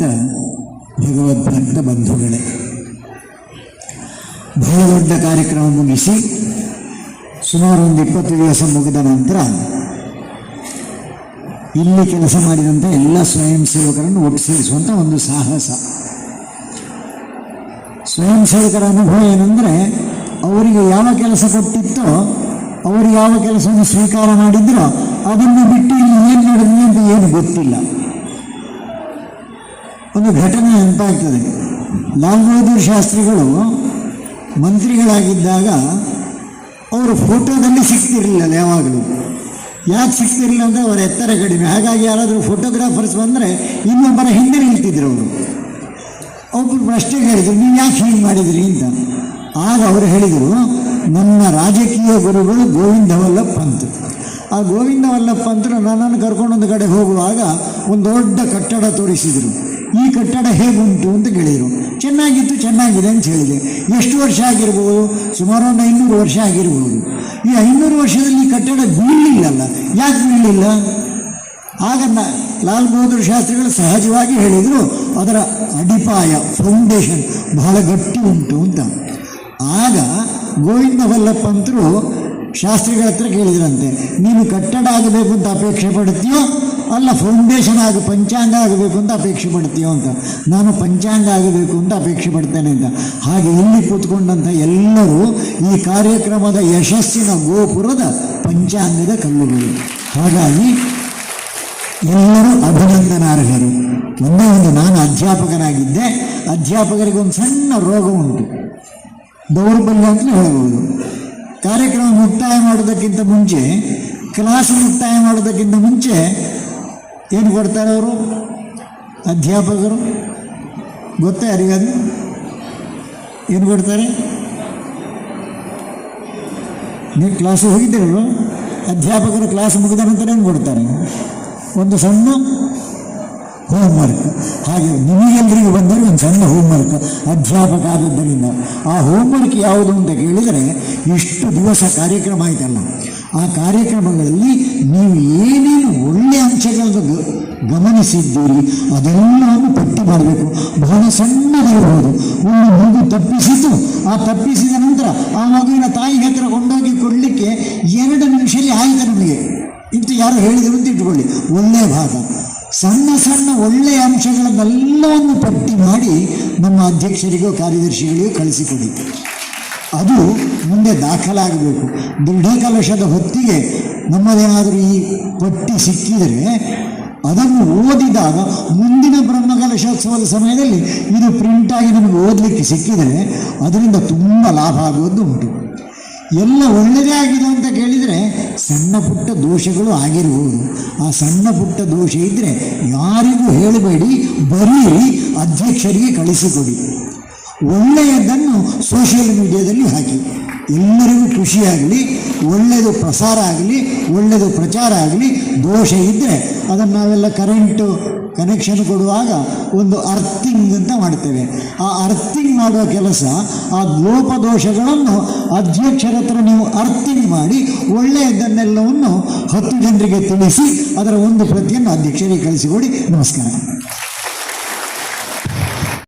ಭಗವದ್ಭಕ್ತ ಬಂಧುಗಳೇ. ಬಹಳ ದೊಡ್ಡ ಕಾರ್ಯಕ್ರಮ ಮುಗಿಸಿ ಸುಮಾರು ಒಂದು ಇಪ್ಪತ್ತು ದಿವಸ ಮುಗಿದ ನಂತರ ಇಲ್ಲಿ ಕೆಲಸ ಮಾಡಿದಂಥ ಎಲ್ಲ ಸ್ವಯಂ ಸೇವಕರನ್ನು ಒಟ್ಟು ಸೇರಿಸುವಂಥ ಒಂದು ಸಾಹಸ. ಸ್ವಯಂ ಸೇವಕರ ಅನುಭವ ಏನಂದರೆ ಅವರಿಗೆ ಯಾವ ಕೆಲಸ ಕೊಟ್ಟಿತ್ತೋ ಅವರು ಯಾವ ಕೆಲಸವನ್ನು ಸ್ವೀಕಾರ ಮಾಡಿದ್ರೋ ಅದನ್ನು ಬಿಟ್ಟು ಇಲ್ಲಿ ಏನು ನಡೆದಿದೆ ಅಂತ ಏನು ಗೊತ್ತಿಲ್ಲ. ಒಂದು ಘಟನೆ ನೆನಪಾಗ್ತದೆ ಲಾಲ್ ಬಹದ್ದೂರ್ ಶಾಸ್ತ್ರಿಗಳು ಮಂತ್ರಿಗಳಾಗಿದ್ದಾಗ ಅವರು ಫೋಟೋದಲ್ಲಿ ಸಿಗ್ತಿರಲಿಲ್ಲ ಯಾವಾಗಲೂ. ಯಾಕೆ ಸಿಗ್ತಿರಲಿಲ್ಲ ಅಂದರೆ ಅವರ ಎತ್ತರ ಕಡಿಮೆ. ಹಾಗಾಗಿ ಯಾರಾದರೂ ಫೋಟೋಗ್ರಾಫರ್ಸ್ ಬಂದರೆ ಇನ್ನೊಬ್ಬರ ಹಿಂದೆ ನಿಲ್ತಿದ್ರು ಅವರು. ಒಬ್ಬರು ಪ್ರಶ್ನೆ ಕೇಳಿದ್ರು ನೀವು ಯಾಕೆ ಹೀಗೆ ಮಾಡಿದ್ರಿ? ಅಂತ. ಆಗ ಅವರು ಹೇಳಿದರು, ನನ್ನ ರಾಜಕೀಯ ಗುರುಗಳು ಗೋವಿಂದ ವಲ್ಲಭ್ ಪಂತ್ ಆ ಗೋವಿಂದ ವಲ್ಲಭ್ ಪಂತರು ನನ್ನನ್ನು ಕರ್ಕೊಂಡೊಂದು ಕಡೆ ಹೋಗುವಾಗ ಒಂದು ದೊಡ್ಡ ಕಟ್ಟಡ ತೋರಿಸಿದರು. ಈ ಕಟ್ಟಡ ಹೇಗುಂಟು ಅಂತ ಕೇಳಿದರು. ಚೆನ್ನಾಗಿತ್ತು, ಚೆನ್ನಾಗಿದೆ ಅಂತ ಹೇಳಿದೆ. ಎಷ್ಟು ವರ್ಷ ಆಗಿರ್ಬೋದು? ಸುಮಾರು ಒಂದು ಐನೂರು ವರ್ಷ ಆಗಿರ್ಬೋದು. ಈ ಐನೂರು ವರ್ಷದಲ್ಲಿ ಕಟ್ಟಡ ಬೀಳಲಿಲ್ಲಲ್ಲ. ಯಾಕೆ ಬೀಳಲಿಲ್ಲ? ಆಗ ನ, ಲಾಲ್ ಬಹದ್ದೂರ್ ಶಾಸ್ತ್ರಿಗಳು ಸಹಜವಾಗಿ ಹೇಳಿದರು, ಅದರ ಅಡಿಪಾಯ ಫೌಂಡೇಶನ್ ಬಹಳ ಗಟ್ಟಿ ಉಂಟು ಅಂತ. ಆಗ ಗೋವಿಂದ ವಲ್ಲಪ್ಪಂತರು ಶಾಸ್ತ್ರಿಗಳ ಹತ್ರ ಕೇಳಿದ್ರಂತೆ, ನೀನು ಕಟ್ಟಡ ಆಗಬೇಕು ಅಂತ ಅಪೇಕ್ಷೆ ಪಡ್ತೀಯೋ ಅಲ್ಲ ಫೌಂಡೇಶನ್ ಆಗಿ ಪಂಚಾಂಗ ಆಗಬೇಕು ಅಂತ ಅಪೇಕ್ಷೆ ಪಡ್ತೀಯೋ ಅಂತ. ನಾನು ಪಂಚಾಂಗ ಆಗಬೇಕು ಅಂತ ಅಪೇಕ್ಷೆ ಪಡ್ತೇನೆ ಅಂತ. ಹಾಗೆ ಇಲ್ಲಿ ಕೂತ್ಕೊಂಡಂಥ ಎಲ್ಲರೂ ಈ ಕಾರ್ಯಕ್ರಮದ ಯಶಸ್ಸಿನ ಗೋಪುರದ ಪಂಚಾಂಗದ ಕಲ್ಲುಗಳು. ಹಾಗಾಗಿ ಎಲ್ಲರೂ ಅಭಿನಂದನಾರ್ಹರು. ಒಂದೇ ಒಂದು ನಾನು ಅಧ್ಯಾಪಕನಾಗಿದ್ದೆ. ಅಧ್ಯಾಪಕರಿಗೆ ಒಂದು ಸಣ್ಣ ರೋಗ ಉಂಟು. ದೌರ್ಬಲ್ಯ ಅಂತಲೇ ಹೇಳಬಹುದು. ಕಾರ್ಯಕ್ರಮ ಮುಕ್ತಾಯ ಮಾಡೋದಕ್ಕಿಂತ ಮುಂಚೆ, ಕ್ಲಾಸ್ ಮುಕ್ತಾಯ ಮಾಡೋದಕ್ಕಿಂತ ಮುಂಚೆ ಏನು ಕೊಡ್ತಾರೆ ಅವರು? ಅಧ್ಯಾಪಕರು? ಗೊತ್ತೇ ಯಾರಿಗಾದ್ರು? ಏನು ಕೊಡ್ತಾರೆ? ನೀವು ಕ್ಲಾಸಿಗೆ ಹೋಗಿದ್ದೀರಲ್ವ ಅಧ್ಯಾಪಕರು ಕ್ಲಾಸ್ ಮುಗಿದ ನಂತರ ಏನು ಕೊಡ್ತಾರೆ? ಒಂದು ಸಣ್ಣ ಹೋಮ್ವರ್ಕ್ ಹಾಗೆ ನಿಮಗೆಲ್ಲರಿಗೂ ಬಂದರೆ ಒಂದು ಸಣ್ಣ ಹೋಮ್ವರ್ಕ್ ಅಧ್ಯಾಪಕ ಆದದ್ದರಿಂದ ಆ ಹೋಮ್ವರ್ಕ್ ಯಾವುದು ಅಂತ ಕೇಳಿದರೆ ಇಷ್ಟು ದಿವಸ ಕಾರ್ಯಕ್ರಮ ಆಯ್ತಲ್ಲ. ಆ ಕಾರ್ಯಕ್ರಮಗಳಲ್ಲಿ ನೀವು ಏನೇನು ಒಳ್ಳೆಯ ಅಂಶಗಳನ್ನು ಗಮನಿಸಿದ್ದೀರಿ ಅದೆಲ್ಲವನ್ನು ಪಟ್ಟಿ ಮಾಡಬೇಕು. ಬಹಳ ಸಣ್ಣದಿರಬಹುದು ಒಂದು ಮಗು ತಪ್ಪಿಸಿತು, ಆ ತಪ್ಪಿಸಿದ ನಂತರ ಆ ಮಗುವಿನ ತಾಯಿ ಹತ್ರ ಕೊಂಡೋಗಿ ಕೊಡಲಿಕ್ಕೆ ಎರಡು ನಿಮಿಷದಲ್ಲಿ ಆಯಿತು ನಮಗೆ? ಇಂತು ಯಾರು ಹೇಳಿದರು ಅಂತ ಇಟ್ಕೊಳ್ಳಿ ಒಳ್ಳೆಯ ಭಾಗ. ಸಣ್ಣ ಸಣ್ಣ ಒಳ್ಳೆಯ ಅಂಶಗಳನ್ನೆಲ್ಲವನ್ನು ಪಟ್ಟಿ ಮಾಡಿ ನಮ್ಮ ಅಧ್ಯಕ್ಷರಿಗೂ, ಕಾರ್ಯದರ್ಶಿಗಳಿಗೂ ಕಳಿಸಿಕೊಡಿ. ಅದು ಮುಂದೆ ದಾಖಲಾಗಬೇಕು. ದೃಢ ಕಲಶದ ಹೊತ್ತಿಗೆ ನಮ್ಮದೇನಾದರೂ ಈ ಪಟ್ಟಿ ಸಿಕ್ಕಿದರೆ ಅದನ್ನು ಓದಿದಾಗ ಮುಂದಿನ ಬ್ರಹ್ಮಕಲಶೋತ್ಸವದ ಸಮಯದಲ್ಲಿ ಇದು ಪ್ರಿಂಟಾಗಿ ನಮಗೆ ಓದಲಿಕ್ಕೆ ಸಿಕ್ಕಿದರೆ ಅದರಿಂದ ತುಂಬ ಲಾಭ ಆಗುವುದು ಉಂಟು. ಎಲ್ಲ ಒಳ್ಳೆಯದೇ ಆಗಿದೆ ಅಂತ ಕೇಳಿದರೆ ಸಣ್ಣ ಪುಟ್ಟ ದೋಷಗಳು ಆಗಿರಬಹುದು. ಆ ಸಣ್ಣ ಪುಟ್ಟ ದೋಷ ಇದ್ದರೆ ಯಾರಿಗೂ ಹೇಳಬೇಡಿ ಬರೀ ಅಧ್ಯಕ್ಷರಿಗೆ ಕಳಿಸಿಕೊಡಿ. ಒಳ್ಳೆಯದನ್ನು ಸೋಷಿಯಲ್ ಮೀಡಿಯಾದಲ್ಲಿ ಹಾಕಿ. ಎಲ್ಲರಿಗೂ ಖುಷಿಯಾಗಲಿ ಒಳ್ಳೆಯದು ಪ್ರಸಾರ ಆಗಲಿ ಒಳ್ಳೆಯದು ಪ್ರಚಾರ ಆಗಲಿ, ದೋಷ ಇದ್ದರೆ ಅದನ್ನು ನಾವೆಲ್ಲ ಕರೆಂಟು ಕನೆಕ್ಷನ್ ಕೊಡುವಾಗ ಒಂದು ಅರ್ಥಿಂಗ್ ಅಂತ ಮಾಡ್ತೇವೆ. ಆ ಅರ್ಥಿಂಗ್ ಮಾಡುವ ಕೆಲಸ, ಆ ಲೋಪದೋಷಗಳನ್ನು ಅಧ್ಯಕ್ಷರ ಹತ್ರ ನೀವು ಅರ್ಥಿಂಗ್ ಮಾಡಿ ಒಳ್ಳೆಯದನ್ನೆಲ್ಲವನ್ನು ಹತ್ತು ಜನರಿಗೆ ತಿಳಿಸಿ ಅದರ ಒಂದು ಪ್ರತಿಯನ್ನು ಅಧ್ಯಕ್ಷರಿಗೆ ಕಳಿಸಿಕೊಡಿ. ನಮಸ್ಕಾರ.